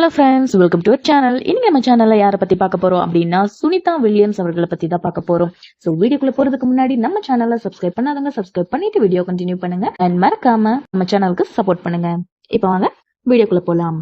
Hello friends welcome to channel இன்னைக்கு நம்ம சேனல்ல யாரை பத்தி பார்க்க போறோம் அப்படின்னா சுனிதா வில்லியம்ஸ் அவர்களை பத்தி தான் பார்க்க போறோம். ஸோ வீடியோக்குள்ள போறதுக்கு முன்னாடி நம்ம சேனல்ல சப்ஸ்கிரைப் பண்ணாதவங்க சப்ஸ்கிரைப் பண்ணிட்டு வீடியோ கண்டினியூ பண்ணுங்க. அண்ட் மறக்காம நம்ம சேனலுக்கு சப்போர்ட் பண்ணுங்க. இப்போ வாங்க வீடியோக்குள்ள போலாம்.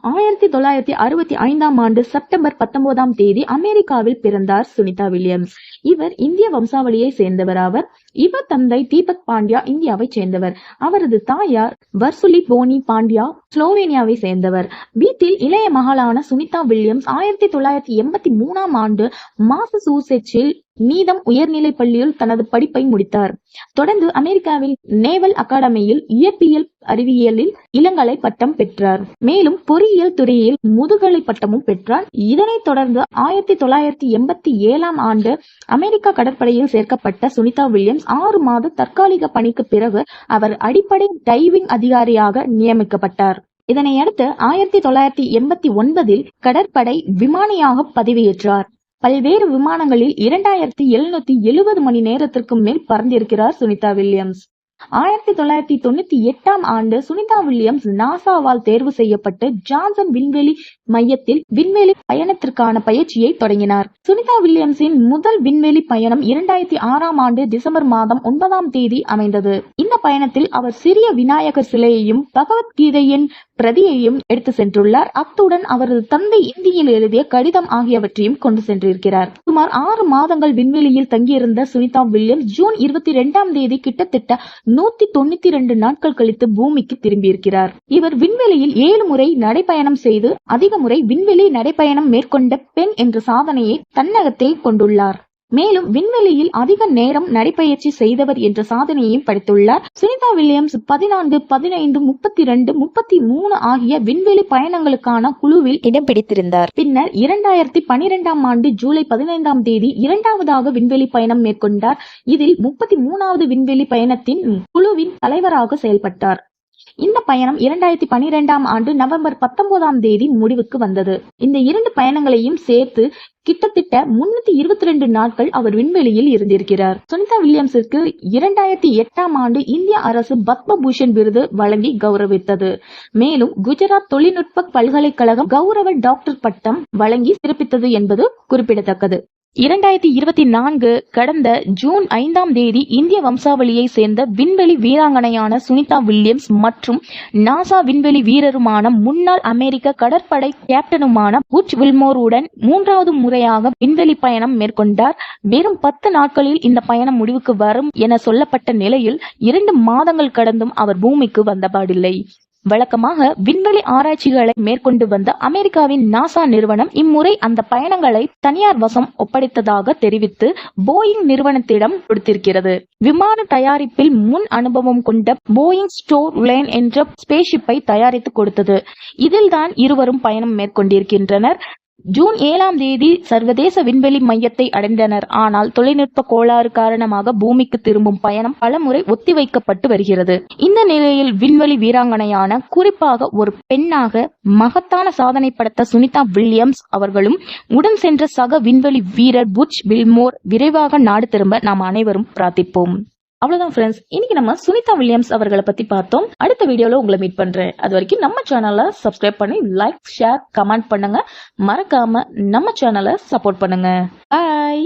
ஆயிரத்தி தொள்ளாயிரத்தி அறுபத்தி ஐந்தாம் ஆண்டு செப்டம்பர் பத்தொன்பதாம் தேதி அமெரிக்காவில் பிறந்தார் சுனிதா வில்லியம்ஸ். இவர் இந்திய வம்சாவளியை சேர்ந்தவர் ஆவர். இவர் தந்தை தீபக் பாண்டியா இந்தியாவை சேர்ந்தவர். அவரது தாயார் வர்சுலி போனி பாண்டியா ஸ்லோவேனியாவை சேர்ந்தவர். வீட்டில் இளைய மகளான சுனிதா வில்லியம்ஸ் ஆயிரத்தி தொள்ளாயிரத்தி எண்பத்தி மூணாம் ஆண்டு மாசசூசெட்ஸில் நீதம் உயர்நிலைப் பள்ளியில் தனது படிப்பை முடித்தார். தொடர்ந்து அமெரிக்காவில் நேவல் அகாடமியில் இயற்பியல் அறிவியலில் இளங்கலை பட்டம் பெற்றார். மேலும் பொறியியல் துறையில் முதுகலை பட்டமும் பெற்றார். இதனைத் தொடர்ந்து ஆயிரத்தி தொள்ளாயிரத்தி எண்பத்தி ஏழாம் ஆண்டு அமெரிக்கா கடற்படையில் சேர்க்கப்பட்ட சுனிதா வில்லியம்ஸ் ஆறு மாத தற்காலிக பணிக்கு பிறகு அவர் அடிப்படை டைவிங் அதிகாரியாக நியமிக்கப்பட்டார். இதனையடுத்து ஆயிரத்தி தொள்ளாயிரத்தி எண்பத்தி ஒன்பதில் கடற்படை விமானியாக பதவியேற்றார். பல்வேறு விமானங்களில் இரண்டாயிரத்தி எழுநூத்தி எழுபது மணி நேரத்திற்கும் மேல் பறந்திருக்கிறார் சுனிதா வில்லியம்ஸ். ஆயிரத்தி தொள்ளாயிரத்தி தொண்ணூத்தி எட்டாம் ஆண்டு சுனிதா வில்லியம்ஸ் நாசாவால் தேர்வு செய்யப்பட்டு ஜான்சன் விண்வெளி மையத்தில் விண்வெளி பயணத்திற்கான பயிற்சியை தொடங்கினார். சுனிதா வில்லியம்ஸின் முதல் விண்வெளி பயணம் இரண்டாயிரத்தி ஆறாம் ஆண்டு டிசம்பர் மாதம் ஒன்பதாம் தேதி அமைந்தது. இந்த பயணத்தில் அவர் சிறிய விநாயகர் சிலையையும் பகவத்கீதையின் பிரதியையும் எடுத்து சென்றுள்ளார். அத்துடன் அவரது தந்தை இந்தியில் எழுதிய கடிதம் ஆகியவற்றையும் கொண்டு சென்றிருக்கிறார். சுமார் ஆறு மாதங்கள் விண்வெளியில் தங்கியிருந்த சுனிதா வில்லியம்ஸ் ஜூன் இருபத்தி இரண்டாம் தேதி கிட்டத்தட்ட நூத்தி தொண்ணூத்தி ரெண்டு நாட்கள் கழித்து பூமிக்கு திரும்பியிருக்கிறார். இவர் விண்வெளியில் ஏழு முறை நடைபயணம் செய்து அதிக முறை விண்வெளி நடைப்பயணம் மேற்கொண்ட பெண் என்ற சாதனையை தன்னகத்தே கொண்டுள்ளார். மேலும் விண்வெளியில் அதிக நேரம் நடைப்பயிற்சி செய்தவர் என்ற சாதனையையும் படைத்துள்ளார். சுனிதா வில்லியம்ஸ் பதினான்கு பதினைந்து முப்பத்தி ரெண்டு முப்பத்தி மூணு ஆகிய விண்வெளி பயணங்களுக்கான குழுவில் இடம் பிடித்திருந்தார். பின்னர் இரண்டாயிரத்தி பனிரெண்டாம் ஆண்டு ஜூலை பதினைந்தாம் தேதி இரண்டாவதாக விண்வெளி பயணம் மேற்கொண்டார். இதில் முப்பத்தி மூணாவது விண்வெளி பயணத்தின் குழுவின் தலைவராக செயல்பட்டார். இந்த பயணம் இரண்டாயிரத்தி பனிரெண்டாம் ஆண்டு நவம்பர் பத்தொன்பதாம் தேதி முடிவுக்கு வந்தது. இந்த இரண்டு பயணங்களையும் சேர்த்து கிட்டத்தட்ட முன்னூத்தி இருபத்தி ரெண்டு நாட்கள் அவர் விண்வெளியில் இருந்திருக்கிறார். சுனிதா வில்லியம்ஸிற்கு இரண்டாயிரத்தி எட்டாம் ஆண்டு இந்திய அரசு பத்ம பூஷன் விருது வழங்கி கௌரவித்தது. மேலும் குஜராத் தொழில்நுட்ப பல்கலைக்கழகம் கௌரவ டாக்டர் பட்டம் வழங்கி சிறப்பித்தது என்பது குறிப்பிடத்தக்கது. இரண்டாயிரத்தி இருபத்தி நான்கு கடந்த ஜூன் ஐந்தாம் தேதி இந்திய வம்சாவளியை சேர்ந்த விண்வெளி வீராங்கனையான சுனிதா வில்லியம்ஸ் மற்றும் நாசா விண்வெளி வீரருமான முன்னாள் அமெரிக்க கடற்படை கேப்டனுமான புச் வில்மோருடன் மூன்றாவது முறையாக விண்வெளி பயணம் மேற்கொண்டார். வெறும் பத்து நாட்களில் இந்த பயணம் முடிவுக்கு வரும் என சொல்லப்பட்ட நிலையில் இரண்டு மாதங்கள் கடந்தும் அவர் பூமிக்கு வந்தபாடில்லை. வழக்கமாக விண்வெளி ஆராய்ச்சிகளை மேற்கொண்டு வந்த அமெரிக்காவின் நாசா நிறுவனம் இம்முறை அந்த பயணங்களை தனியார் வசம் ஒப்படைத்ததாக தெரிவித்து போயிங் நிறுவனத்திடம் கொடுத்திருக்கிறது. விமான தயாரிப்பில் முன் அனுபவம் கொண்ட போயிங் ஸ்டோர் லேன் என்ற ஸ்பேஸ்ஷிப்பை தயாரித்து கொடுத்தது. இதில்தான் இருவரும் பயணம் மேற்கொண்டிருக்கின்றனர். ஜூன் ஏழாம் தேதி சர்வதேச விண்வெளி மையத்தை அடைந்தனர். ஆனால் தொழில்நுட்ப கோளாறு காரணமாக பூமிக்கு திரும்பும் பயணம் பலமுறை ஒத்திவைக்கப்பட்டு வருகிறது. இந்த நிலையில் விண்வெளி வீராங்கனையான குறிப்பாக ஒரு பெண்ணாக மகத்தான சாதனை படைத்த சுனிதா வில்லியம்ஸ் அவர்களும் உடன் சென்ற சக விண்வெளி வீரர் புட்ச் வில்மோர் விரைவாக நாடு திரும்ப நாம் அனைவரும் பிரார்த்திப்போம். அவ்வளவுதான் ஃப்ரெண்ட்ஸ் இன்னைக்கு நம்ம சுனிதா வில்லியம்ஸ் அவர்களை பத்தி பார்த்தோம். அடுத்த வீடியோல உங்களை மீட் பண்றேன். அது வரைக்கும் நம்ம சேனலை சப்ஸ்கிரைப் பண்ணி லைக் ஷேர் கமெண்ட் பண்ணுங்க. மறக்காம நம்ம சேனலை சப்போர்ட் பண்ணுங்க. பாய்